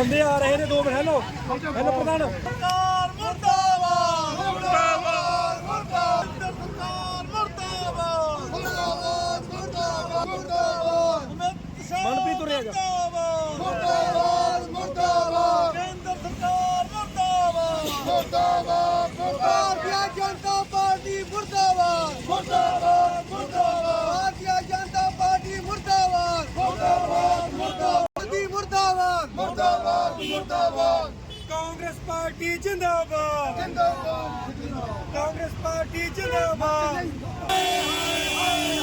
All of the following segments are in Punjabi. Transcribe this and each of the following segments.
ਬੰਦੇ ਆ ਰਹੇ ਨੇ ਦੋ ਮਿੰਟ ਹੈਲੋ ਹੈਲੋ ਪ੍ਰਧਾਨ। ਸਰਕਾਰ ਮੁਰਦਾਬਾਦ। ਮੁਰਦਾਬਾਦ ਮੁਰਦਾਬਾਦ। ਸਰਕਾਰ ਮੁਰਦਾਬਾਦ ਮੁਰਦਾਬਾਦ। ਮੁਰਦਾਬਾਦ ਮੁਰਦਾਬਾਦ। ਮਨਪ੍ਰੀਤ ਤੁਰੇ ਆ ਜਾ। ਮੁਰਦਾਬਾਦ ਮੁਰਦਾਬਾਦ ਕੇਂਦਰ ਸਰਕਾਰ ਮੁਰਦਾਬਾਦ। ਮੁਰਦਾਬਾਦ ਮੁਰਦਾਬਾਦ। ਭਾਰਤੀ ਜਨਤਾ ਪਾਰਟੀ ਮੁਰਦਾਬਾਦ। ਮੁਰਦਾਬਾਦ ਮੁਰਦਾਬਾਦ। ਭਾਰਤੀ ਜਨਤਾ ਪਾਰਟੀ ਮੁਰਦਾਬਾਦ। ਮੁਰਦਾਬਾਦ ਮੁਰਦਾਬਾਦ। ਮੁਰਦਾਬਾਦ। ਮੁਰਦਾਬਾਦ। ਮੁਰਦਾਬਾਦ ਕਾਂਗਰਸ ਪਾਰਟੀ ਜਿੰਦਾਬਾਦ। ਜਿੰਦਾਬਾਦ। ਕਾਂਗਰਸ ਪਾਰਟੀ ਜਿੰਦਾਬਾਦ।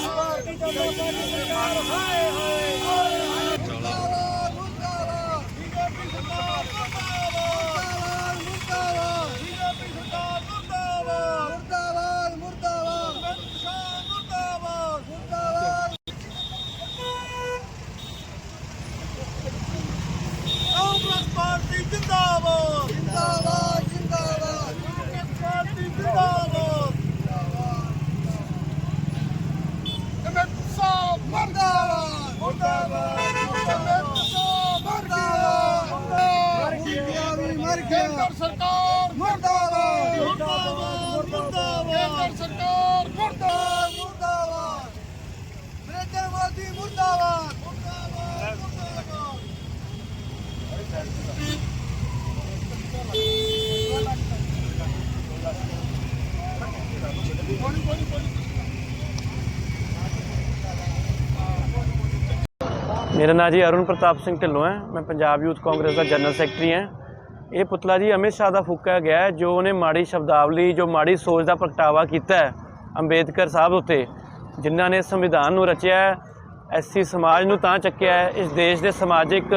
ਭਾਰਤੀ ਜਨਤਾ ਪਾਰਟੀ ਸਰਕਾਰ ਹਾਏ ਹਾਏ ਮੁਰਦਾਬਾਦ ਮੁਰਦਾਬਾਦ ਬੀਜੇਪੀ ਸਰਕਾਰ ਮੁਰਦਾਬਾਦ ਮੁਰਦਾਬਾਦ ਬੀਜੇਪੀ ਸਰਕਾਰ ਮੁਰਦਾਬਾਦ ਮੁਰਦਾਬਾਦ ਮੁਰਦਾਬਾਦ ਕਿਸਾਨ ਮੁਰਦਾਬਾਦ ਮੁਰਦਾਬਾਦ ਕਾਂਗਰਸ ਪਾਰਟੀ ਜਿੰਦਾਬਾਦ ਜਿੰਦਾਬਾਦ ਜਿੰਦਾਬਾਦ ਕਾਂਗਰਸ ਪਾਰਟੀ ਜਿੰਦਾਬਾਦ ਅਮਿਤ ਸ਼ਾਹ ਮਰਦਾਬਾਦ ਮਰਦਾਬਾਦ ਅਮਿਤ ਸ਼ਾਹ ਮਰਦਾਬਾਦ ਮਰ ਗਿਆ ਵੀ ਮਰ ਗਿਆ ਕੇਂਦਰ ਸਰਕਾਰ ਮਰਦਾਬਾਦ ਮਰਦਾਬਾਦ ਮਰਦਾਬਾਦ ਕੇਂਦਰ ਸਰਕਾਰ ਮਰਦਾਬਾਦ ਮਰਦਾਬਾਦ ਨਰਿੰਦਰ ਮੋਦੀ ਮਰਦਾਬਾਦ ਮਰਦਾਬਾਦ ਮਰਦਾਬਾਦ ਮੇਰਾ ਨਾਂ ਜੀ ਅਰੁਣ ਪ੍ਰਤਾਪ ਸਿੰਘ ਢਿੱਲੋਂ ਹੈ। ਮੈਂ ਪੰਜਾਬ ਯੂਥ ਕਾਂਗਰਸ ਦਾ ਜਨਰਲ ਸੈਕਟਰੀ ਹਾਂ। ਇਹ ਪੁਤਲਾ ਜੀ ਅਮਿਤ ਸ਼ਾਹ ਦਾ ਫੂਕਿਆ ਗਿਆ ਹੈ, ਜੋ ਉਹਨੇ ਮਾੜੀ ਸ਼ਬਦਾਵਲੀ, ਜੋ ਮਾੜੀ ਸੋਚ ਦਾ ਪ੍ਰਗਟਾਵਾ ਕੀਤਾ ਹੈ ਅੰਬੇਦਕਰ ਸਾਹਿਬ ਉੱਤੇ, ਜਿਨ੍ਹਾਂ ਨੇ ਸੰਵਿਧਾਨ ਨੂੰ ਰਚਿਆ ਹੈ ਐਸਸੀ ਸਮਾਜ ਨੂੰ ਤਾਂ ਚੱਕਿਆ ਹੈ, ਇਸ ਦੇਸ਼ ਦੇ ਸਮਾਜਿਕ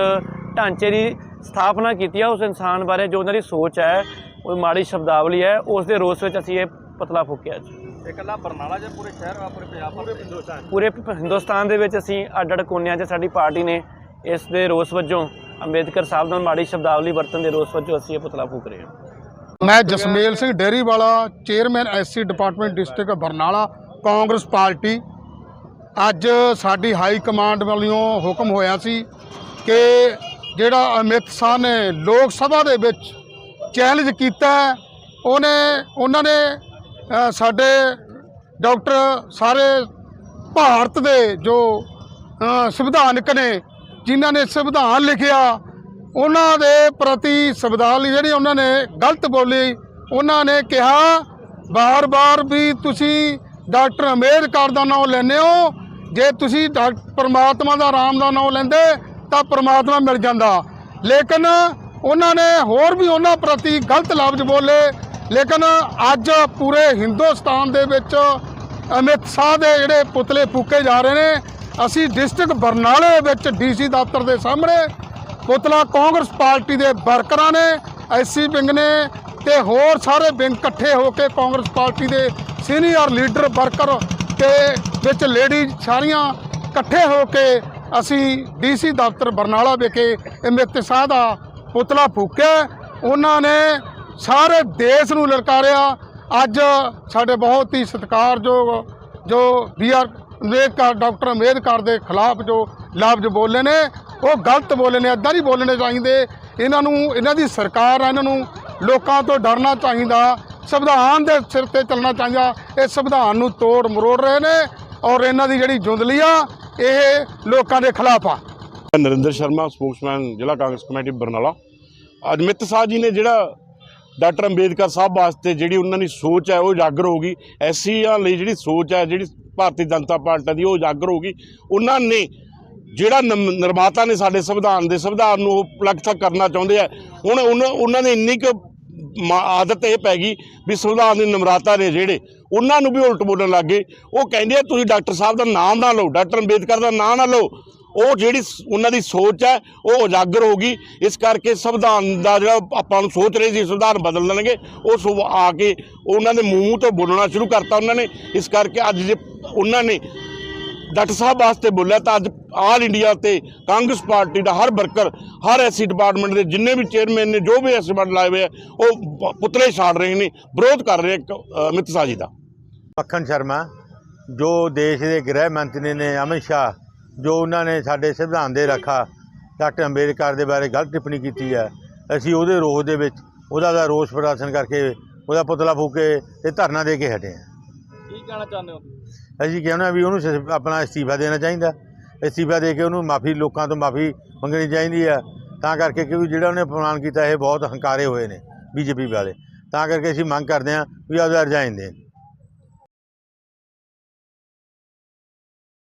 ਢਾਂਚੇ ਦੀ ਸਥਾਪਨਾ ਕੀਤੀ ਹੈ, ਉਸ ਇਨਸਾਨ ਬਾਰੇ ਜੋ ਉਹਨਾਂ ਦੀ ਸੋਚ ਹੈ, ਉਹ ਮਾੜੀ ਸ਼ਬਦਾਵਲੀ ਹੈ, ਉਸ ਦੇ ਰੋਸ ਵਿੱਚ ਅਸੀਂ ਇਹ ਪੁਤਲਾ ਫੂਕਿਆ ਜੀ। ਇਕੱਲਾ ਬਰਨਾਲਾ ਜਾਂ ਪੂਰੇ ਸ਼ਹਿਰ ਵਾ ਪੂਰੇ ਪੰਜਾਬ ਪੂਰੇ ਹਿੰਦੁਸਤਾਨ। ਪੂਰੇ ਪ- ਹਿੰਦੁਸਤਾਨ ਦੇ ਵਿੱਚ ਅਸੀਂ ਅੱਡ ਅੱਡ ਕੋਨਿਆਂ 'ਚ ਸਾਡੀ ਪਾਰਟੀ ਨੇ ਇਸ ਦੇ ਰੋਸ ਵਜੋਂ ਅੰਬੇਦਕਰ ਸਾਹਿਬ ਨਾਲ ਮਾੜੀ ਸ਼ਬਦਾਵਲੀ ਵਰਤਨ ਦੇ ਰੋਸ ਵਜੋਂ ਅਸੀਂ ਇਹ ਪੁਤਲਾ ਫੂਕ ਰਹੇ ਹਾਂ। ਮੈਂ ਜਸਮੇਲ ਸਿੰਘ ਡੇਰੀ ਵਾਲਾ chairman SC department district Barnala Congress party. ਅੱਜ ਸਾਡੀ ਹਾਈ ਕਮਾਂਡ ਵੱਲੋਂ ਹੁਕਮ ਹੋਇਆ ਸੀ ਕਿ ਜਿਹੜਾ ਅਮਿਤ ਸ਼ਾਹ ਨੇ ਲੋਕ ਸਭਾ ਦੇ ਵਿੱਚ ਚੈਲੰਜ ਕੀਤਾ ਹੈ, ਉਹਨੇ ਉਹਨਾਂ ਨੇ ਸਾਡੇ ਡਾਕਟਰ ਸਾਰੇ ਭਾਰਤ ਦੇ ਜੋ ਸੰਵਿਧਾਨਕ ਨੇ, ਜਿਨ੍ਹਾਂ ਨੇ ਸੰਵਿਧਾਨ ਲਿਖਿਆ, ਉਹਨਾਂ ਦੇ ਪ੍ਰਤੀ ਸੰਵਿਧਾਨ ਜਿਹੜੀ ਉਹਨਾਂ ਨੇ ਗਲਤ ਬੋਲੀ, ਉਹਨਾਂ ਨੇ ਕਿਹਾ, ਬਾਰ-ਬਾਰ ਵੀ ਤੁਸੀਂ ਡਾਕਟਰ ਅੰਬੇਦਕਰ ਦਾ ਨਾਮ ਲੈਂਦੇ ਹੋ, ਜੇ ਤੁਸੀਂ ਡਾਕ- ਪ੍ਰਮਾਤਮਾ ਦਾ ਰਾਮ ਦਾ ਨਾਮ ਲੈਂਦੇ, ਤਾਂ ਪਰਮਾਤਮਾ ਮਿਲ ਜਾਂਦਾ। ਲੇਕਿਨ ਉਹਨਾਂ ਨੇ ਹੋਰ ਵੀ ਉਹਨਾਂ ਪ੍ਰਤੀ ਗਲਤ ਲਫ਼ਜ਼ ਬੋਲੇ ਲੇਕਿਨ ਅੱਜ ਪੂਰੇ ਹਿੰਦੁਸਤਾਨ ਦੇ ਵਿੱਚ ਅਮਿਤ ਸ਼ਾਹ ਦੇ ਜਿਹੜੇ ਪੁਤਲੇ ਫੂਕੇ ਜਾ ਰਹੇ ਨੇ, ਅਸੀਂ ਡਿਸਟ੍ਰਿਕਟ ਬਰਨਾਲੇ ਵਿੱਚ ਡੀਸੀ ਦਫ਼ਤਰ ਦੇ ਸਾਹਮਣੇ ਪੁਤਲਾ ਕਾਂਗਰਸ ਪਾਰਟੀ ਦੇ ਵਰਕਰਾਂ ਨੇ, ਐਸਸੀ ਵਿੰਗ ਨੇ ਤੇ ਹੋਰ ਸਾਰੇ ਵਿੰਗ ਇਕੱਠੇ ਹੋ ਕੇ ਕਾਂਗਰਸ ਪਾਰਟੀ ਦੇ ਸੀਨੀਅਰ ਲੀਡਰ, ਵਰਕਰ ਤੇ ਵਿੱਚ ਲੇਡੀ ਸਾਰੀਆਂ ਇਕੱਠੇ ਹੋ ਕੇ ਅਸੀਂ ਡੀਸੀ ਦਫ਼ਤਰ ਬਰਨਾਲਾ ਵਿਖੇ ਅਮਿਤ ਸ਼ਾਹ ਦਾ ਪੁਤਲਾ ਫੂਕਿਆ। ਉਹਨਾਂ ਨੇ ਸਾਰੇ ਦੇਸ਼ ਨੂੰ ਲਲਕਾਰਿਆ। ਅੱਜ ਸਾਡੇ ਬਹੁਤ ਹੀ ਸਤਿਕਾਰਯੋਗ ਜੋ B R Ambedkar, doctor Ambedkar ਦੇ ਖਿਲਾਫ ਜੋ ਲਫ਼ਜ਼ ਬੋਲੇ ਨੇ, ਉਹ ਗਲਤ ਬੋਲੇ ਨੇ ਅੱਧਾ ਨਹੀਂ ਬੋਲਣੇ ਚਾਹੀਦੇ। ਇਹਨਾਂ ਨੂੰ, ਇਹਨਾਂ ਦੀ ਸਰਕਾਰ ਆ, ਇਹਨਾਂ ਨੂੰ ਲੋਕਾਂ ਤੋਂ ਡਰਨਾ ਚਾਹੀਦਾ, ਸੰਵਿਧਾਨ ਦੇ ਸਿਰ ਤੇ ਚੱਲਣਾ ਚਾਹੀਦਾ। ਇਹ ਸੰਵਿਧਾਨ ਨੂੰ ਤੋੜ ਮਰੋੜ ਰਹੇ ਨੇ ਔਰ ਇਹਨਾਂ ਦੀ ਜਿਹੜੀ ਜੁੰਦਲੀ ਆ, ਇਹ ਲੋਕਾਂ ਦੇ ਖਿਲਾਫ ਆ। ਨਰਿੰਦਰ ਸ਼ਰਮਾ, ਸਪੋਕਸਮੈਨ ਜ਼ਿਲ੍ਹਾ ਕਾਂਗਰਸ ਕਮੇਟੀ ਬਰਨਾਲਾ। ਅੱਜ ਅਮਿਤ ਸ਼ਾਹ ਜੀ ਨੇ ਜਿਹੜਾ ਡਾਕਟਰ ਅੰਬੇਦਕਰ ਸਾਹਿਬ ਵਾਸਤੇ ਜਿਹੜੀ ਉਹਨਾਂ ਦੀ ਸੋਚ ਹੈ ਉਹ ਉਜਾਗਰ ਹੋ ਗਈ ਐਸੀਆਂ ਲਈ ਜਿਹੜੀ ਸੋਚ ਹੈ, ਜਿਹੜੀ ਭਾਰਤੀ ਜਨਤਾ ਪਾਰਟੀ ਦੀ ਉਹ ਉਜਾਗਰ ਹੋ ਗਈ ਉਹਨਾਂ ਨੇ ਜਿਹੜਾ ਨਿਰਮਾਤਾ ਨੇ ਸਾਡੇ ਸੰਵਿਧਾਨ ਦੇ ਸੰਵਿਧਾਨ ਨੂੰ ਉਹ ਪਲਗਥ ਕਰਨਾ ਚਾਹੁੰਦੇ ਆ, ਹੁਣ ਉਹਨਾਂ ਉਹਨਾਂ ਨੇ ਇੰਨੀ ਕੁ ਆਦਤ ਇਹ ਪੈ ਗਈ ਵੀ ਸੰਵਿਧਾਨ ਦੇ ਨਿਮਰਾਤਾ ਨੇ ਜਿਹੜੇ ਉਹਨਾਂ ਨੂੰ ਵੀ ਉਲਟ ਬੋਲਣ ਲੱਗ ਗਏ। ਉਹ ਕਹਿੰਦੇ ਆ, ਤੁਸੀਂ ਡਾਕਟਰ ਸਾਹਿਬ ਦਾ ਨਾਮ ਨਾ ਲਓ, ਡਾਕਟਰ ਅੰਬੇਦਕਰ ਦਾ ਨਾਮ ਨਾ ਲਓ। ਉਹ ਜਿਹੜੀ ਉਹਨਾਂ ਦੀ ਸੋਚ ਹੈ, ਉਹ ਉਜਾਗਰ ਹੋ ਗਈ। ਇਸ ਕਰਕੇ ਸੰਵਿਧਾਨ ਦਾ ਜਿਹੜਾ ਆਪਾਂ ਨੂੰ ਸੋਚ ਰਹੇ ਸੀ, ਸੰਵਿਧਾਨ ਬਦਲ ਦੇਣਗੇ। ਉਹ ਸੁ- ਆ ਕੇ ਉਹਨਾਂ ਦੇ ਮੂੰਹ ਤੋਂ ਬੋਲਣਾ ਸ਼ੁਰੂ ਕਰਤਾ ਉਹਨਾਂ ਨੇ। ਇਸ ਕਰਕੇ ਅੱਜ ਜੇ ਉਹਨਾਂ ਨੇ ਡਾਕਟਰ ਸਾਹਿਬ ਵਾਸਤੇ ਬੋਲਿਆ, ਤਾਂ ਅੱਜ ਆਲ ਇੰਡੀਆ ਤੇ ਕਾਂਗਰਸ ਪਾਰਟੀ ਦਾ ਹਰ ਵਰਕਰ, ਹਰ ਐਸੀ ਡਿਪਾਰਟਮੈਂਟ ਦੇ ਜਿੰਨੇ ਵੀ ਚੇਅਰਮੈਨ ਨੇ, ਜੋ ਵੀ ਐਸੇ ਬੰਦ ਲਾਏ ਹੋਏ ਆ, ਉਹ ਪੁਤਲੇ ਛਾੜ ਰਹੇ ਨੇ, ਵਿਰੋਧ ਕਰ ਰਹੇ ਅਮਿਤ ਸ਼ਾਹ ਜੀ ਦਾ। ਮੱਖਣ ਸ਼ਰਮਾ ਜੋ ਦੇਸ਼ ਦੇ ਗ੍ਰਹਿ ਮੰਤਰੀ ਨੇ ਅਮਿਤ ਸ਼ਾਹ ਜੋ ਉਹਨਾਂ ਨੇ ਸਾਡੇ ਸੰਵਿਧਾਨ ਦੇ ਰੱਖਾ ਡਾਕਟਰ ਅੰਬੇਦਕਰ ਦੇ ਬਾਰੇ ਗਲਤ ਟਿੱਪਣੀ ਕੀਤੀ ਹੈ। ਅਸੀਂ ਉਹਦੇ ਰੋਹ ਦੇ ਵਿੱਚ ਉਹਦਾ ਦਾ ਰੋਸ ਪ੍ਰਦਰਸ਼ਨ ਕਰਕੇ ਉਹਦਾ ਪੁਤਲਾ ਫੂਕੇ ਤੇ ਧਰਨਾ ਦੇ ਕੇ ਹਟੇ ਹਾਂ। ਕੀ ਕਹਿਣਾ ਚਾਹੁੰਦੇ ਹੋ ਅਸੀਂ ਕਹਿੰਦੇ ਵੀ ਉਹਨੂੰ ਸ- ਆਪਣਾ ਅਸਤੀਫਾ ਦੇਣਾ ਚਾਹੀਦਾ। ਅਸਤੀਫਾ ਦੇ ਕੇ ਉਹਨੂੰ ਮਾਫੀ ਲੋਕਾਂ ਤੋਂ ਮਾਫੀ ਮੰਗਣੀ ਚਾਹੀਦੀ ਆ ਤਾਂ ਕਰਕੇ ਕਿਉਂਕਿ ਜਿਹੜਾ ਉਹਨੇ ਅਪਮਾਨ ਕੀਤਾ ਇਹ ਬਹੁਤ ਹੰਕਾਰੇ ਹੋਏ ਨੇ ਬੀਜੇਪੀ ਵਾਲੇ। ਤਾਂ ਕਰਕੇ ਅਸੀਂ ਮੰਗ ਕਰਦੇ ਹਾਂ ਵੀ ਉਹਦਾ ਰਿਜ਼ਾਈਨ ਦੇਣ।